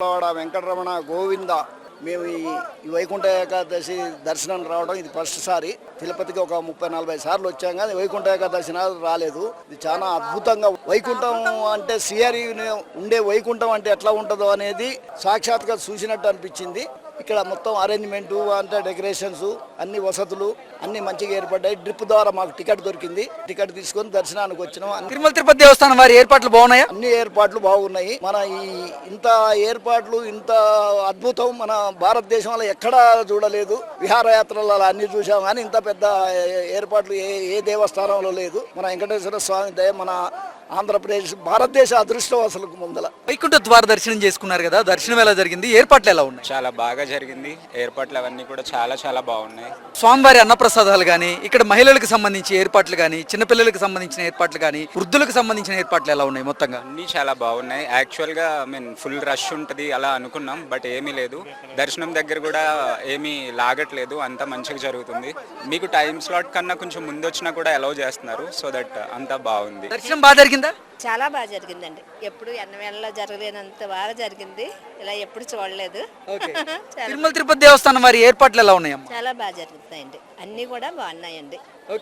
వాడ వెంకటరమణ గోవింద మేము ఈ వైకుంఠ ఏకాదశి దర్శనం రావడం ఇది ఫస్ట్ సారి. తిరుపతికి ఒక ముప్పై నలభై సార్లు వచ్చాం కానీ వైకుంఠ ఏకాదశి నాడు రాలేదు. ఇది చాలా అద్భుతంగా వైకుంఠం అంటే శ్రీహరి ఉండే వైకుంఠం అంటే ఎట్లా ఉంటుందో అనేది సాక్షాత్గా చూసినట్టు అనిపించింది. ఇక్కడ మొత్తం అరేంజ్మెంట్ అంటే డెకరేషన్స్ అన్ని వసతులు అన్ని మంచిగా ఏర్పడ్డాయి. డ్రిప్ ద్వారా మాకు టికెట్ దొరికింది. టికెట్ తీసుకొని దర్శనానికి వచ్చినాం. తిరుమల తిరుపతి దేవస్థానం వారి ఏర్పాట్లు బాగున్నాయా? అన్ని ఏర్పాట్లు బాగున్నాయి. మన ఈ ఇంత ఏర్పాట్లు ఇంత అద్భుతం మన భారతదేశంలో ఎక్కడా చూడలేదు. విహారయాత్రలలో అన్ని చూసాం కానీ ఇంత పెద్ద ఏర్పాట్లు ఏ ఏ దేవస్థానంలో లేదు. మన వెంకటేశ్వర స్వామి దయ మన ఆంధ్రప్రదేశ్ భారతదేశ అదృష్టం అసలు ముందల. వైకుంఠ ద్వార దర్శనం చేసుకున్నారు కదా దర్శనం ఎలా జరిగింది? ఏర్పాట్లు ఎలా ఉన్నాయి? చాలా బాగా జరిగింది. ఏర్పాట్లు అవన్నీ కూడా చాలా చాలా బాగున్నాయి. స్వామివారి అన్నప్రసాదాలు కానీ ఇక్కడ మహిళలకు సంబంధించి ఏర్పాట్లు కానీ చిన్నపిల్లలకు సంబంధించిన ఏర్పాట్లు కానీ వృద్ధులకు సంబంధించిన ఏర్పాట్లు ఎలా ఉన్నాయి మొత్తంగా? అన్నీ చాలా బాగున్నాయి. యాక్చువల్గా ఐ మీన్ ఫుల్ రష్ ఉంటుంది అలా అనుకున్నాం బట్ ఏమీ లేదు. దర్శనం దగ్గర కూడా ఏమీ లాగట్లేదు అంతా మంచిగా జరుగుతుంది. మీకు టైం స్లాట్ కన్నా కొంచెం ముందు వచ్చినా కూడా అలౌ చేస్తున్నారు సో దట్ అంతా బాగుంది. దర్శనం బాగా జరిగిందా చాలా బాగా జరిగిందండి. ఎప్పుడు ఎన్నవేళ్ళలో జరగలేనంత బాగా జరిగింది. ఇలా ఎప్పుడు చూడలేదు. తిరుమల తిరుపతి దేవస్థానం వారి ఏర్పాట్లు ఎలా ఉన్నాయమ్మా? చాలా బాగా జరుగుతాయండి అన్నీ కూడా బాగున్నాయండి.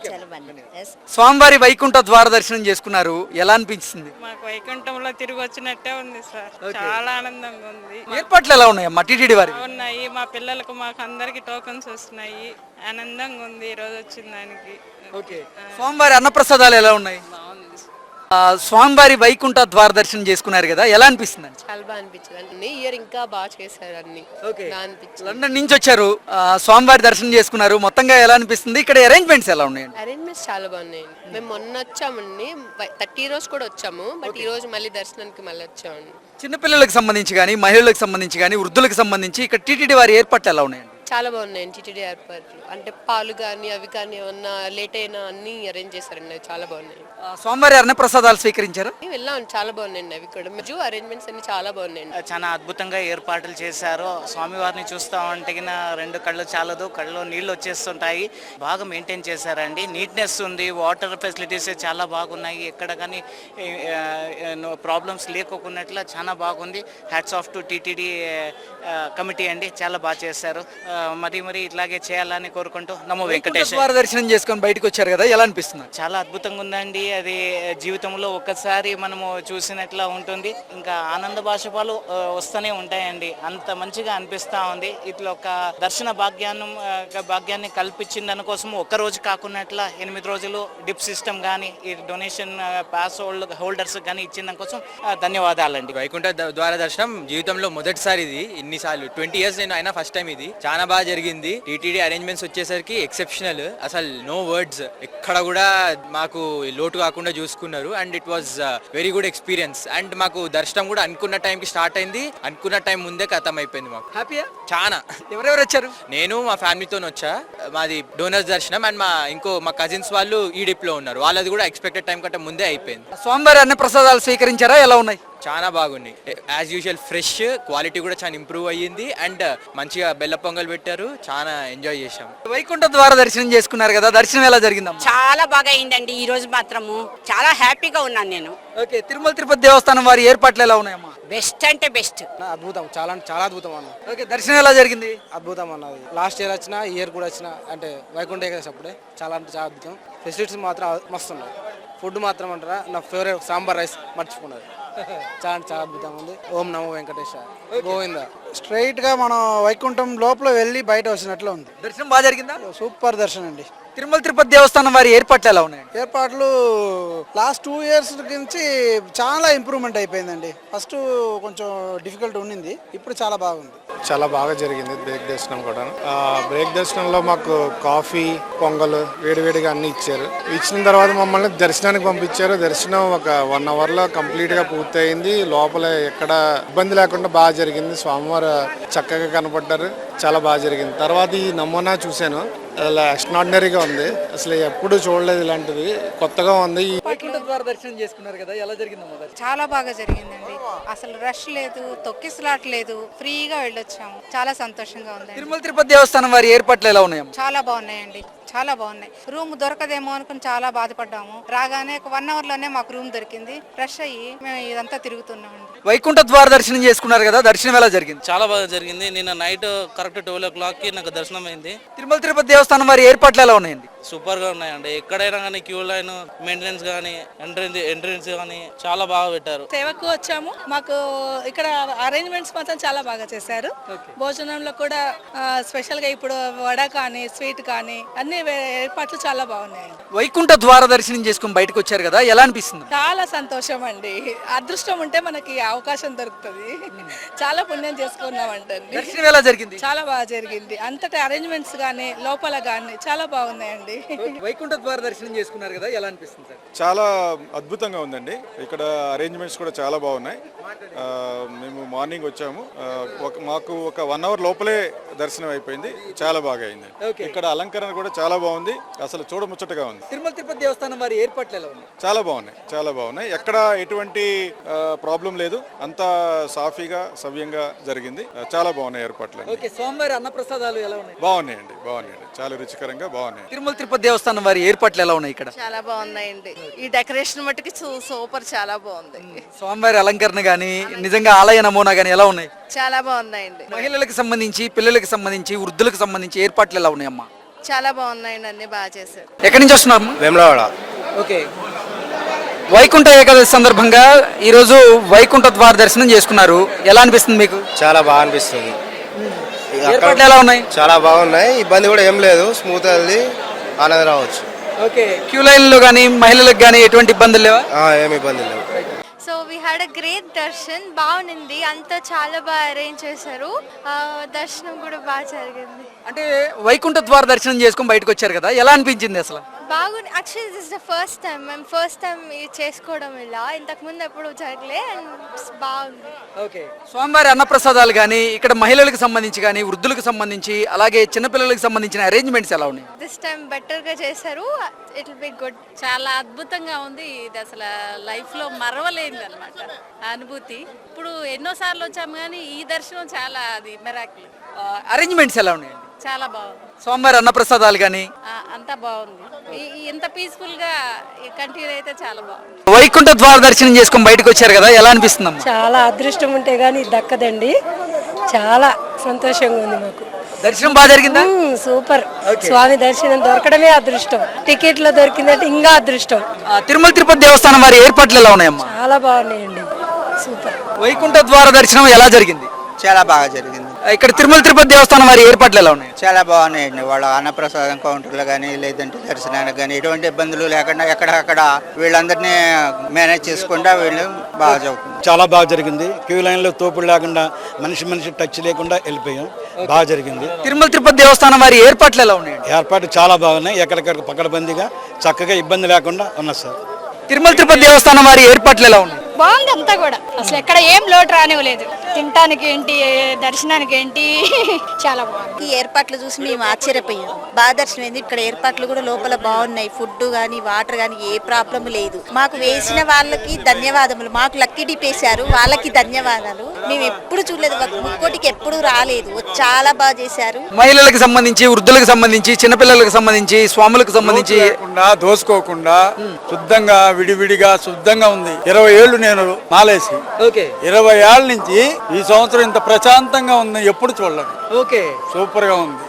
చాలా బాగున్నాయి. Yes. స్వామివారి వైకుంఠ ద్వార దర్శనం చేసుకున్నారు. ఎలా అనిపించింది? మాకు వైకుంఠంలో తిరిగి వచ్చినట్టే ఉంది సార్. చాలా ఆనందంగా ఉంది. ఏర్పాట్లు ఎలా ఉన్నాయమ్మా? టీటీడీ వారి? ఉన్నాయి మా పిల్లలకు మాకు అందరికి టోకన్స్ వస్తున్నాయి. ఆనందంగా ఉంది. ఈ రోజు వచ్చిన దానికి. ఓకే. స్వామివారి అన్నప్రసాదాలు ఎలా ఉన్నాయి? స్వామివారి వైకుంఠ ద్వార దర్శనం చేసుకున్నారు కదా ఎలా అనిపిస్తుంది చాలా బాగా అనిపించింది. అన్ని ఇయర్ ఇంకా బాగా చేశారు అన్ని. బాగా అనిపించింది. లండన్ నుంచి వచ్చారు. ఆ, స్వామివారి దర్శనం చేసుకున్నారు. మొత్తంగా ఎలా అనిపిస్తుంది? ఇక్కడ అరేంజ్మెంట్స్ ఎలా ఉన్నాయండి? అరేంజ్మెంట్స్ చాలా బాగున్నాయండి. మేము మొన్న వచ్చామండి. థర్టీ రోజు కూడా వచ్చాము. బట్ ఈ రోజు మళ్ళీ దర్శనానికి మళ్ళీ వచ్చామండి. చిన్నపిల్లలకు సంబంధించి కానీ మహిళలకు సంబంధించి కానీ వృద్ధులకు సంబంధించి ఇక్కడ టీటీడీ వారి ఏర్పాట్లు ఎలా ఉన్నాయండి? చాలా బాగున్నాయండి టీటీడీ ఏర్పాట్లు. అంటే పాలు కానీ అవి కానీ ఏమన్నా లేట్ అయినా అన్ని అరేంజ్ చేశారండి. అవి చాలా బాగున్నాయి. ఆ, స్వామివారి అన్నప్రసాదాలు స్వీకరించారు? మేము వెళ్ళాం. చాలా బాగున్నాయండి అవి కూడా. జూ అరేంజ్మెంట్స్ అన్ని చాలా బాగున్నాయండి. చాలా అద్భుతంగా ఏర్పాట్లు చేశారు. స్వామివారిని చూస్తా ఉంటే రెండు కళ్ళు చాలదు. కళ్ళు నీళ్ళు వచ్చేస్తుంటాయి. బాగా మెయింటైన్ చేశారండి. నీట్నెస్ ఉంది. వాటర్ ఫెసిలిటీస్ చాలా బాగున్నాయి. ఎక్కడ కానీ ప్రాబ్లమ్స్ లేకోకున్నట్లు చాలా బాగుంది. Hats off to TTD committee అండి. చాలా బాగా చేశారు. మరి మరి ఇట్లాగే చేయాలని కోరుకుంటూ నమో వెంకటేశ్వర ద్వార దర్శనం చేసుకొని బయటకు వచ్చారు కదా ఎలా అనిపిస్తుంది? చాలా అద్భుతంగా ఉందండి. అది జీవితంలో ఒక్కసారి మనము చూసినట్లా ఉంటుంది. ఇంకా ఆనంద బాష్పాలు ఆ, వస్తూనే ఉంటాయండి. అంత మంచిగా అనిపిస్తా ఉంది. ఇట్లా ఒక దర్శన భాగ్యాన్ని భాగ్యాన్ని కల్పించిన దానికోసం ఒక్క రోజు కాకున్నట్ల ఎనిమిది రోజులు డిప్ సిస్టమ్ కానీ ఈ డొనేషన్ పాస్ హోల్డ్ హోల్డర్స్ కానీ ఇచ్చిన దానికోసం ధన్యవాదాలండి. వైకుంఠ ద్వార దర్శనం జీవితంలో మొదటిసారి ఇది ఇన్నిసార్లు ట్వంటీ ఇయర్స్ నేను అయినా ఫస్ట్ టైం ఇది. చాలా బాగా జరిగింది. టీటీడీ అరేంజ్మెంట్స్ వచ్చేసరికి ఎక్సెప్షనల్ అసలు నో వర్డ్స్ ఎక్కడ కూడా మాకు లోటు కాకుండా చూసుకున్నారు. And it was very good experience and మాకు దర్శనం కూడా అనుకున్న టైంకి స్టార్ట్ అయింది. అనుకున్న టైం ముందే ఖతం అయిపోయింది మాకు. హ్యాపీయా చాలా ఎవరెవరు వచ్చారు? నేను మా ఫ్యామిలీతో వచ్చా. మాది డోనర్స్ దర్శనం అండ్ మా ఇంకో మా కజిన్స్ వాళ్ళు ఈడిప్లో ఉన్నారు. వాళ్ళది కూడా ఎక్స్పెక్టెడ్ టైం కంటే ముందే అయిపోయింది. స్వామివారి అన్నప్రసాదాలు స్వీకరించారా? ఎలా ఉన్నాయి? చాలా బాగుంది. యాజ్ యూజువల్ ఫ్రెష్ క్వాలిటీ కూడా చాలా ఇంప్రూవ్ అయ్యింది అండ్ మంచిగా బెల్ల పొంగల్ పెట్టారు. చాలా ఎంజాయ్ చేశాం. వైకుంఠ ద్వార దర్శనం చేసుకున్నారు కదా దర్శనం ఎలా జరిగిందమ్మా? చాలా బాగా అయిందండి ఈ రోజు మాత్రము. చాలా హ్యాపీగా ఉన్నాను నేను. ఓకే తిరుమల తిరుపతి దేవస్థానం వారి ఏర్పాట్లు ఎలా ఉన్నాయమ్మా? బెస్ట్ అంటే బెస్ట్. అద్భుతం. చాలా అంటే చాలా అద్భుతం అన్న. ఓకే దర్శనం ఎలా జరిగింది? అద్భుతం అన్నది లాస్ట్ ఇయర్ వచ్చిన ఈ ఇయర్ కూడా వచ్చిన అంటే వైకుంఠ ఏకాదశి అప్పుడే చాలా అంటే చాలా అద్భుతం. ఫెసిలిటీస్ మాత్రం మస్తు ఉన్నాయి. ఫుడ్ మాత్రం అంటారా నా ఫేవరెట్ సాంబార్ రైస్ మర్చిపోన్నది చాలా అంటే చాలా అద్భుతంగా ఉంది. ఓం నమో వెంకటేశ. గోవింద. స్ట్రైట్గా మనం వైకుంఠం లోపల వెళ్ళి బయట వచ్చినట్లు ఉంది. దర్శనం బాగా జరిగిందా? సూపర్ దర్శనం అండి. తిరుమల తిరుపతి దేవస్థానం వారి ఏర్పాట్లు ఎలా ఉన్నాయండి? ఏర్పాట్లు లాస్ట్ టూ ఇయర్స్ నుంచి చాలా ఇంప్రూవ్మెంట్ అయిపోయిందండి. ఫస్ట్ కొంచెం డిఫికల్ట్ ఉండింది ఇప్పుడు చాలా బాగుంది. చాలా బాగా జరిగింది బ్రేక్ దర్శనం కూడా. ఆ, బ్రేక్ దర్శనంలో మాకు కాఫీ పొంగల్ వేడివేడిగా అన్ని ఇచ్చారు. ఇచ్చిన తర్వాత మమ్మల్ని దర్శనానికి పంపించారు. దర్శనం ఒక వన్ అవర్లో కంప్లీట్గా పూర్తయింది. లోపల ఎక్కడ ఇబ్బంది లేకుండా బాగా జరిగింది. స్వామివారు చక్కగా కనపడ్డారు. చాలా బాగా జరిగింది. తర్వాత ఈ నమూనా చూశాను. అలా ఎక్స్ట్రాడినరీగా ఉంది. అసలు ఎప్పుడు చూడలేదు ఇలాంటిది. కొత్తగా ఉంది. దర్శనం చేసుకున్నారు కదా ఎలా దర్శనం? చాలా బాగా జరిగిందండి. అసలు రష్ లేదు తొక్కిసలాట లేదు ఫ్రీగా వెళ్ళొచ్చాము. చాలా సంతోషంగా ఉందండి. తిరుమల తిరుపతి దేవస్థానం వారి ఏర్పాట్లు ఎలా ఉన్నాయమ్మా? చాలా బాగున్నాయండి. చాలా బాగున్నాయి. రూమ్ దొరకదేమో అనుకుని చాలా బాధపడ్డాము. రాగానే ఒక వన్ అవర్లోనే మాకు రూమ్ దొరికింది. ఫ్రెష్ అయ్యి మేము ఇదంతా తిరుగుతున్నామండి. వైకుంఠ ద్వార దర్శనం చేసుకున్నారు కదా దర్శనం ఎలా జరిగింది? చాలా బాగా జరిగింది. నిన్న నైట్ కరెక్ట్ ట్వెల్వ్ ఓ క్లాక్కి నాకు దర్శనం అయింది తిరుమల తిరుపతి దేవస్థానం వారి ఏర్పాట్లు ఎలా ఉన్నాయండి? సూపర్గా ఉన్నాయండి. ఎక్కడైనా కానీ క్యూ లైన్ మెయింటెనెన్స్ కానీ ఎంట్రెన్స్ ఎంట్రెన్స్ కానీ చాలా బాగా పెట్టారు. సేవకు వచ్చాము. మాకు ఇక్కడ అరేంజ్మెంట్స్ మాత్రం చాలా బాగా చేశారు. భోజనంలో కూడా స్పెషల్గా ఇప్పుడు వడ కానీ స్వీట్ కానీ అన్ని ఏర్పాట్లు చాలా బాగున్నాయి వైకుంఠ ద్వార దర్శనం చేసుకుని బయటకు వచ్చారు కదా ఎలా అనిపిస్తుంది? చాలా సంతోషం అండి. అదృష్టం ఉంటే మనకి అవకాశం దొరుకుతుంది. చాలా పుణ్యం దర్శనం ఎలా జరిగింది? చాలా బాగా జరిగింది. అంతటా అరేంజ్మెంట్స్ కానీ లోపల కానీ చాలా బాగున్నాయండి. వైకుంఠ ద్వార దర్శనం చేసుకున్నారు కదా ఎలా అనిపిస్తుంది సార్? చాలా అద్భుతంగా ఉందండి. ఇక్కడ అరేంజ్మెంట్స్ కూడా చాలా బాగున్నాయి. మేము మార్నింగ్ వచ్చాము. ఒక మాకు ఒక వన్ అవర్ లోపలే దర్శనం అయిపోయింది. చాలా బాగా అయింది. ఇక్కడ అలంకరణ కూడా చాలా బాగుంది. అసలు చూడముచ్చటగా ఉంది. తిరుమల తిరుపతి దేవస్థానం వారి ఏర్పాట్లు ఎలా ఉన్నాయి? చాలా బాగున్నాయి. చాలా బాగున్నాయి. ఎక్కడ ఎటువంటి ప్రాబ్లం లేదు. అంతా సాఫీగా సవ్యంగా జరిగింది. చాలా బాగున్నాయి ఏర్పాట్లు ఓకే సోమవారి అన్నప్రసాదాలు ఎలా ఉన్నాయి? బాగున్నాయండి. బాగున్నాయండి. చాలా రుచికరంగా బాగున్నాయి తిరుమల తిరుపతి దేవస్థానం వారి ఏర్పాట్లు ఎలా ఉన్నాయి ఇక్కడ? చాలా బాగున్నాయండి. ఈ డెకరేషన్ మట్టుకి సూపర్ చాలా బాగుంది. స్వామివారి అలంకరణ గానీ నిజంగా ఆలయ నమూనా గానీ ఎలా ఉన్నాయి? చాలా బాగున్నాయండి. మహిళలకు సంబంధించి పిల్లలకు సంబంధించి వృద్ధులకు సంబంధించి ఏర్పాట్లు ఎలా ఉన్నాయి అమ్మా? చాలా బాగున్నాయండి అన్ని బాగా చేశారు. ఎక్కడి నుంచి వస్తున్నారమ్మా వేములవాడ. ఓకే. వైకుంఠ ఏకాదశి సందర్భంగా ఈరోజు వైకుంఠ ద్వార దర్శనం చేసుకున్నారు. ఎలా అనిపిస్తుంది మీకు? చాలా బాగా అనిపిస్తుంది. ఏర్పాట్లు ఎలా ఉన్నాయి? చాలా బాగున్నాయి. ఇబ్బంది కూడా ఏం లేదు. స్మూత్ అది ఆనంద రావచ్చు. ఓకే. క్యూ లైన్లో కానీ మహిళలకు కానీ ఎటువంటి ఇబ్బందులు లేవా? ఏమి ఇబ్బంది లేవు. So we had a great darshan బాగుంది. అంతా చాలా బాగా అరేంజ్ చేశారు. దర్శనం కూడా బాగా జరిగింది. అంటే వైకుంఠ ద్వార దర్శనం చేసుకొని బయటకు వచ్చారు కదా. ఎలా అనిపించింది అసలు? బాగుంది actually this the first time మేము ఫస్ట్ టైం ఇది చేసుకోవడం ఇలా. ఇంతకు ముందు ఎప్పుడు జరగలే అండ్ బాగుంది. ఓకే స్వామివారి అన్నప్రసాదాలు కానీ ఇక్కడ మహిళలకు సంబంధించి కానీ వృద్ధులకు సంబంధించి అలాగే చిన్నపిల్లలకు సంబంధించిన అరేంజ్మెంట్స్ ఎలా ఉన్నాయి? దిస్ టైం బెటర్గా చేశారు. ఇట్ విల్ బి గుడ్ చాలా అద్భుతంగా ఉంది ఇది అసలు. లైఫ్లో మరవలేనిది అనమాట అనుభూతి. ఇప్పుడు ఎన్నో సార్లు వచ్చాము కానీ ఈ దర్శనం చాలా అది మెరాకిల్ అరేంజ్మెంట్స్ ఎలా ఉన్నాయండి? చాలా బాగుంది. స్వామివారి అన్నప్రసాదాలు కానీ అంతా బాగుంది. ఇంత పీస్ఫుల్గా కంటిన్యూ అయితే చాలా బాగుంది. వైకుంఠ ద్వార దర్శనం చేసుకొని బయటకు వచ్చారు కదా ఎలా అనిపిస్తుంది అమ్మా? చాలా అదృష్టం ఉంటే గానీ దక్కదండి. చాలా సంతోషంగా ఉంది మాకు. దర్శనం బాగా జరిగిందా? సూపర్. స్వామి దర్శనం దొరకడమే అదృష్టం. టికెట్లు దొరికిందంటే ఇంకా అదృష్టం. ఆ, తిరుమల తిరుపతి దేవస్థానం వారి ఏర్పాట్లు ఎలా ఉన్నాయమ్మా? చాలా బాగున్నాయండి. సూపర్. వైకుంఠ ద్వార దర్శనం ఎలా జరిగింది? చాలా బాగా జరిగింది. ఇక్కడ తిరుమల తిరుపతి దేవస్థానం వారి ఏర్పాట్లు ఎలా ఉన్నాయి? చాలా బాగున్నాయండి. వాళ్ళ అన్నప్రసాదం కౌంటర్లు కానీ లేదంటే దర్శనానికి కానీ ఎటువంటి ఇబ్బందులు లేకుండా ఎక్కడక్కడ వీళ్ళందరినీ మేనేజ్ చేసుకుంటా వీళ్ళు బాగా చదువుకుంటారు చాలా బాగా జరిగింది. క్యూ లైన్లో తోపుడు లేకుండా మనిషి మనిషి టచ్ లేకుండా వెళ్ళిపోయాం. బాగా జరిగింది. తిరుమల తిరుపతి దేవస్థానం వారి ఏర్పాట్లు ఎలా ఉన్నాయండి? ఏర్పాటు చాలా బాగున్నాయి. ఎక్కడికక్కడ పకడబందీగా చక్కగా ఇబ్బంది లేకుండా ఉన్నది సార్. తిరుమల తిరుపతి దేవస్థానం వారి ఏర్పాట్లు ఎలా ఉన్నాయి? బాగుంది అంతా కూడా. అసలు ఎక్కడ ఏం లోటు రానివ్వలేదు. తినటానికి ఏంటి దర్శనానికి ఏంటి చాలా బాగుంది. ఈ ఏర్పాట్లు చూసి మేము ఆశ్చర్యపోయాం. బాగా దర్శనం అయింది ఇక్కడ ఏర్పాట్లు కూడా లోపల బాగున్నాయి. ఫుడ్ కానీ వాటర్ కానీ ఏ ప్రాబ్లం లేదు. మాకు వేసిన వాళ్ళకి ధన్యవాదములు. మాకు లక్కీ డిప్ వేశారు వాళ్ళకి ధన్యవాదాలు. మేము ఎప్పుడు చూడలేదు. ఒక ముక్కోటికి ఎప్పుడు రాలేదు. చాలా బాగా చేశారు. మహిళలకు సంబంధించి వృద్ధులకు సంబంధించి చిన్నపిల్లలకు సంబంధించి స్వాములకు సంబంధించి లేకుండా దోసుకోకుండా శుద్ధంగా విడివిడిగా శుద్ధంగా ఉంది. ఇరవై ఏళ్ళు నేను మాలేసి. ఇరవై ఏళ్ళ నుంచి ఈ సంవత్సరం ఇంత ప్రశాంతంగా ఉంది ఎప్పుడు చూడలేదు. ఓకే. సూపర్గా ఉంది.